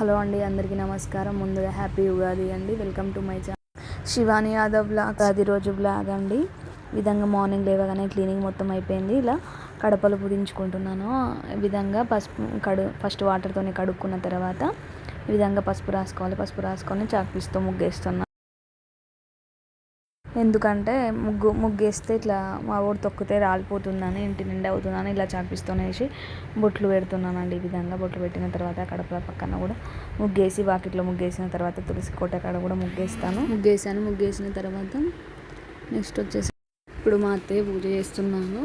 Hello అండి అందరికీ నమస్కారం. ముందుగా హ్యాపీ ఉగాది అండి. Welcome to my channel. Shivani Yadav vlog అది రోజు బ్లాగ్ అండి. విధంగా మార్నింగ్ లేవగానే క్లీనింగ్ మొత్తం అయిపోయింది. ఇలా కడపలు పుదించుకుంటున్నాను. విధంగా పసుపు కడు ఫస్ట్ వాటర్తోనే కడుక్కున్న తర్వాత ఈ విధంగా పసుపు రాసుకోవాలి. పసుపు రాసుకొని చాక్పీస్తో ముగ్గేస్తున్నాను. ఎందుకంటే ముగ్గు ముగ్గేస్తే ఇట్లా మా ఊరు తొక్కితే రాలిపోతుందని ఇంటి నిండా అవుతుందని ఇలా చాపిస్తూనే బొట్లు పెడుతున్నానండి. ఈ విధంగా బొట్లు పెట్టిన తర్వాత కడపల పక్కన కూడా ముగ్గేసి వాకిట్లో ముగ్గేసిన తర్వాత తులసి కోట కాడ కూడా ముగ్గేస్తాను. ముగ్గేసాను ముగ్గేసిన తర్వాత నెక్స్ట్ వచ్చేసి ఇప్పుడు మా అత్తయ్య పూజ చేస్తున్నాను.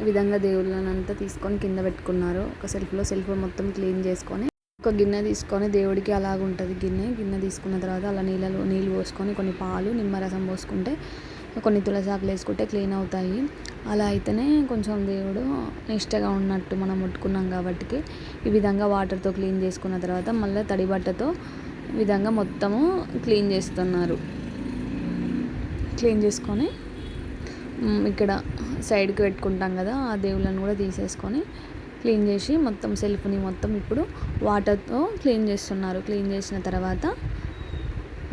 ఈ విధంగా దేవుళ్ళనంతా తీసుకొని కింద పెట్టుకున్నారు. ఒక సెల్ఫ్లో సెల్ఫ్ మొత్తం క్లీన్ చేసుకొని ఒక గిన్నె తీసుకొని దేవుడికి అలాగ ఉంటుంది గిన్నె. గిన్నె తీసుకున్న తర్వాత అలా నీళ్ళలో నీళ్ళు పోసుకొని కొన్ని పాలు నిమ్మరసం పోసుకుంటే కొన్ని తులసాకులు వేసుకుంటే క్లీన్ అవుతాయి. అలా అయితేనే కొంచెం దేవుడు నిష్టగా ఉన్నట్టు మనం ముట్టుకున్నాం కాబట్టి ఈ విధంగా వాటర్తో క్లీన్ చేసుకున్న తర్వాత మళ్ళీ తడి బట్టతో ఈ విధంగా మొత్తము క్లీన్ చేస్తున్నారు. క్లీన్ చేసుకొని ఇక్కడ సైడ్కి పెట్టుకుంటాం కదా ఆ దేవుళ్ళని కూడా తీసేసుకొని క్లీన్ చేసి మొత్తం సెల్ఫ్ని మొత్తం ఇప్పుడు వాటర్తో క్లీన్ చేస్తున్నారు. క్లీన్ చేసిన తర్వాత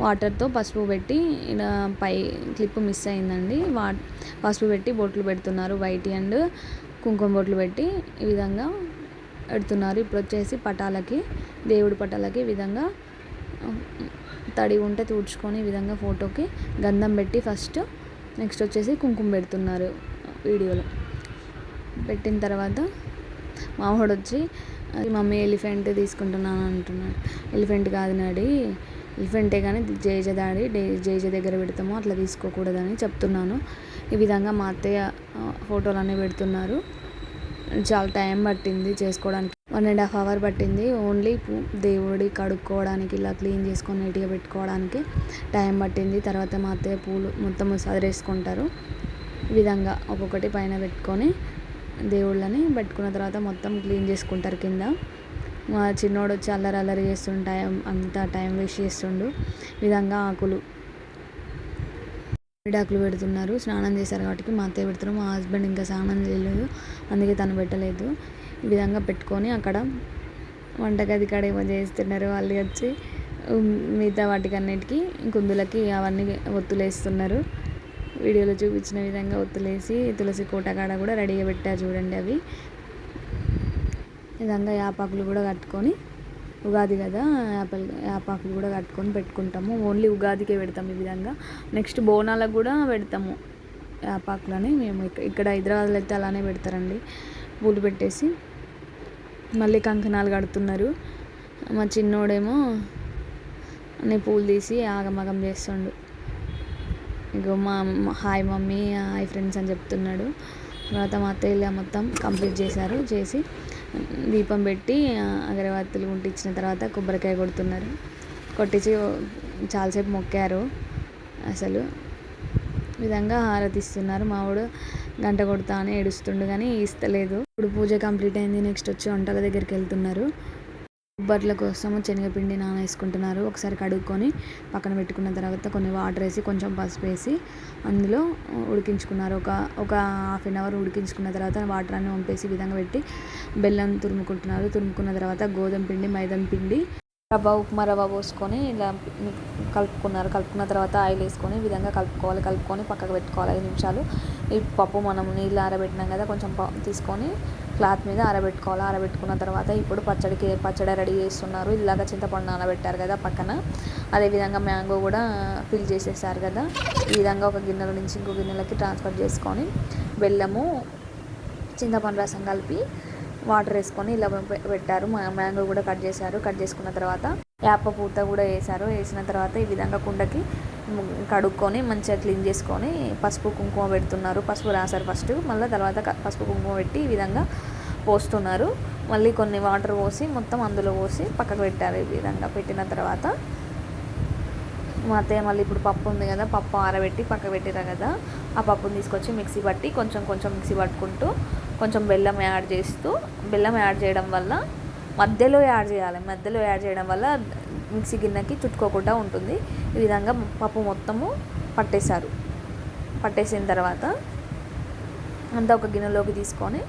వాటర్తో పసుపు పెట్టి ఇలా పై క్లిప్ మిస్ అయిందండి. వా పసుపు పెట్టి బొట్లు పెడుతున్నారు. వైట్ అండ్ కుంకుమ బొట్లు పెట్టి ఈ విధంగా పెడుతున్నారు. ఇప్పుడు వచ్చేసి పటాలకి దేవుడి పటాలకి ఈ విధంగా తడి ఉంటే తుడుచుకొని ఈ విధంగా ఫోటోకి గంధం పెట్టి ఫస్ట్ నెక్స్ట్ వచ్చేసి కుంకుమ పెడుతున్నారు వీడియోలో. పెట్టిన తర్వాత మావాడు వచ్చి మమ్మీ ఎలిఫెంట్ తీసుకుంటున్నాను అంటున్నాడు. ఎలిఫెంట్ కాదు నాడి ఎలిఫెంటే కానీ జేజ దాడి జేజ దగ్గర పెడతాము అట్లా తీసుకోకూడదని చెప్తున్నాను. ఈ విధంగా మా అత్తయ్య ఫోటోలు అన్నీ పెడుతున్నారు. చాలా టైం పట్టింది చేసుకోవడానికి. వన్ అండ్ హాఫ్ అవర్ పట్టింది. ఓన్లీ దేవుడి కడుక్కోవడానికి ఇలా క్లీన్ చేసుకొని నీట్గా పెట్టుకోవడానికి టైం పట్టింది. తర్వాత మా అత్తయ్య పూలు మొత్తం సదిరేసుకుంటారు. ఈ విధంగా ఒక్కొక్కటి పైన పెట్టుకొని దేవుళ్ళని పెట్టుకున్న తర్వాత మొత్తం క్లీన్ చేసుకుంటారు కింద. మా చిన్నోడు వచ్చి అల్లరి అల్లరి చేస్తుంటాయి అంతా టైం వేస్ట్ చేస్తుండు. విధంగా ఆకులు విడాకులు పెడుతున్నారు. స్నానం చేశారు కాబట్టి మా అత్తయ్య పెడుతున్నారు మా హస్బెండ్ ఇంకా స్నానం చేయలేదు. అందుకే తను పెట్టలేదు. ఈ విధంగా పెట్టుకొని అక్కడ వంటగది కాడ ఏమో చేస్తున్నారు వాళ్ళు వచ్చి మిగతా వాటికి అన్నిటికీ కుందులకి అవన్నీ ఒత్తులేస్తున్నారు. వీడియోలో చూపించిన విధంగా ఒత్తులేసి తులసి కోట కాడ కూడా రెడీగా పెట్టారు చూడండి అవి. విధంగా యాపాకులు కూడా కట్టుకొని ఉగాది కదా యాపల్ యాపాకులు కూడా కట్టుకొని పెట్టుకుంటాము. ఓన్లీ ఉగాదికే పెడతాము ఈ విధంగా. నెక్స్ట్ బోనాలకు కూడా పెడతాము యాపాకులని. మేము ఇక్కడ హైదరాబాద్లో అయితే అలానే పెడతారండి. పూలు పెట్టేసి మళ్ళీ కంకణాలు కడుతున్నారు. మా చిన్నోడేమో అన్ని పూలు తీసి ఆగమగం చేస్తుండు. ఇగో మా హాయ్ మమ్మీ హాయ్ ఫ్రెండ్స్ అని చెప్తున్నాడు. తర్వాత మా అత్తయ్య మొత్తం కంప్లీట్ చేశారు చేసి దీపం పెట్టి అగరబత్తులు ముట్టించిన తర్వాత కొబ్బరికాయ కొడుతున్నారు. కొట్టించి చాలాసేపు మొక్కారు అసలు. విధంగా హారతి ఇస్తున్నారు. మావాడు గంట కొడతా అని ఏడుస్తుండు కానీ ఇస్తలేదు. ఇప్పుడు పూజ కంప్లీట్ అయింది నెక్స్ట్ వచ్చి వంటల దగ్గరికి వెళ్తున్నారు. బొబ్బట్ల కోసం శనగపిండి నానేసుకుంటున్నారు ఒకసారి కడుక్కొని పక్కన పెట్టుకున్న తర్వాత కొన్ని వాటర్ వేసి కొంచెం పసుపు వేసి అందులో ఉడికించుకున్నారు. ఒక ఒక హాఫ్ అన్ అవర్ ఉడికించుకున్న తర్వాత వాటర్ అన్ని పంపేసి విధంగా పెట్టి బెల్లం తురుముకుంటున్నారు. తురుముకున్న తర్వాత గోధుమ పిండి మైదం పిండి రవ్వ ఉప్మా రవ్వ పోసుకొని ఇలా కలుపుకున్నారు. కలుపుకున్న తర్వాత ఆయిల్ వేసుకొని ఈ విధంగా కలుపుకోవాలి. కలుపుకొని పక్కకు పెట్టుకోవాలి. ఐదు నిమిషాలు. ఈ పప్పు మనం నీళ్ళు ఆరబెట్టినాం కదా కొంచెం తీసుకొని క్లాత్ మీద ఆరబెట్టుకోవాలి? ఆరబెట్టుకున్న తర్వాత ఇప్పుడు పచ్చడికి పచ్చడి రెడీ చేస్తున్నారు. ఇలాగ చింతపండు నానబెట్టారు కదా పక్కన. అదేవిధంగా మ్యాంగో కూడా ఫిల్ చేసేసారు కదా. ఈ విధంగా ఒక గిన్నెల నుంచి ఇంకో గిన్నెలకి ట్రాన్స్ఫర్ చేసుకొని బెల్లము చింతపండు రసం కలిపి వాటర్ వేసుకొని ఇలా పెట్టారు. మ్యాంగో కూడా కట్ చేశారు. కట్ చేసుకున్న తర్వాత యాప పూత కూడా వేశారు. వేసిన తర్వాత ఈ విధంగా కుండకి కడుక్కొని మంచిగా క్లీన్ చేసుకొని పసుపు కుంకుమ పెడుతున్నారు. పసుపు రాశారు ఫస్ట్. మళ్ళీ తర్వాత పసుపు కుంకుమ పెట్టి ఈ విధంగా పోస్తున్నారు. మళ్ళీ కొన్ని వాటర్ పోసి మొత్తం అందులో పోసి పక్కకు పెట్టారు ఈ విధంగా. పెట్టిన తర్వాత మా అత్తయ్య మళ్ళీ ఇప్పుడు పప్పు ఉంది కదా పప్పు ఆరబెట్టి పక్క పెట్టిరా కదా ఆ పప్పుని తీసుకొచ్చి మిక్సీ పట్టి కొంచెం కొంచెం మిక్సీ పట్టుకుంటూ కొంచెం బెల్లం యాడ్ చేస్తూ బెల్లం యాడ్ చేయడం వల్ల మధ్యలో యాడ్ చేయాలి. మధ్యలో యాడ్ చేయడం వల్ల మిక్సీ గిన్నెకి చుట్టుకోకుండా ఉంటుంది. ఈ విధంగా పప్పు మొత్తము పట్టేశారు. పట్టేసిన తర్వాత అంతా ఒక గిన్నెలోకి తీసుకొని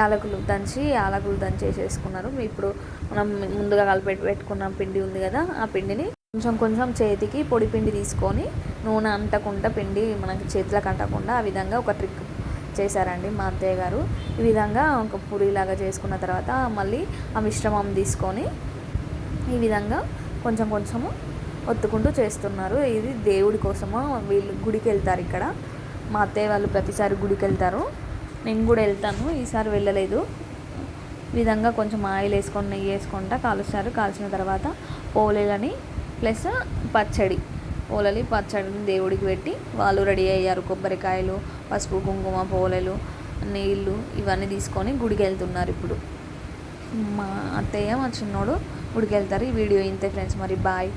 యాలకులు దంచి యాలకులు దంచి వేసేసుకున్నారు ఇప్పుడు మనం ముందుగా కలిపి పెట్టుకున్న పిండి ఉంది కదా ఆ పిండిని కొంచెం కొంచెం చేతికి పొడి పిండి తీసుకొని నూనె అంటకుండా పిండి మనకి చేతులకు అంటకుండా ఆ విధంగా ఒక ట్రిక్ చేశారండి మా అత్తయ్య గారు. ఈ విధంగా ఒక పూరిలాగా చేసుకున్న తర్వాత మళ్ళీ ఆ మిశ్రమం తీసుకొని ఈ విధంగా కొంచెం కొంచెము ఒత్తుకుంటూ చేస్తున్నారు. ఇది దేవుడి కోసము? వీళ్ళు గుడికి వెళ్తారు ఇక్కడ. మా అత్తయ్య వాళ్ళు ప్రతిసారి గుడికి వెళ్తారు. నేను కూడా వెళ్తాను. ఈసారి వెళ్ళలేదు. ఈ విధంగా కొంచెం ఆయిల్ వేసుకొని నెయ్యి వేసుకుంటా కాలుస్తారు. కాల్చిన తర్వాత పోలేలని ప్లస్ పచ్చడి. పోలలి పచ్చడిని దేవుడికి పెట్టి వాళ్ళు రెడీ అయ్యారు. కొబ్బరికాయలు పసుపు కుంకుమ పోలెలు నీళ్ళు ఇవన్నీ తీసుకొని గుడికి వెళ్తున్నారు ఇప్పుడు. మా అత్తయ్య మా చిన్నోడు గుడికి వెళ్తారు ఈ వీడియో ఇంతే ఫ్రెండ్స్. మరి బాయ్.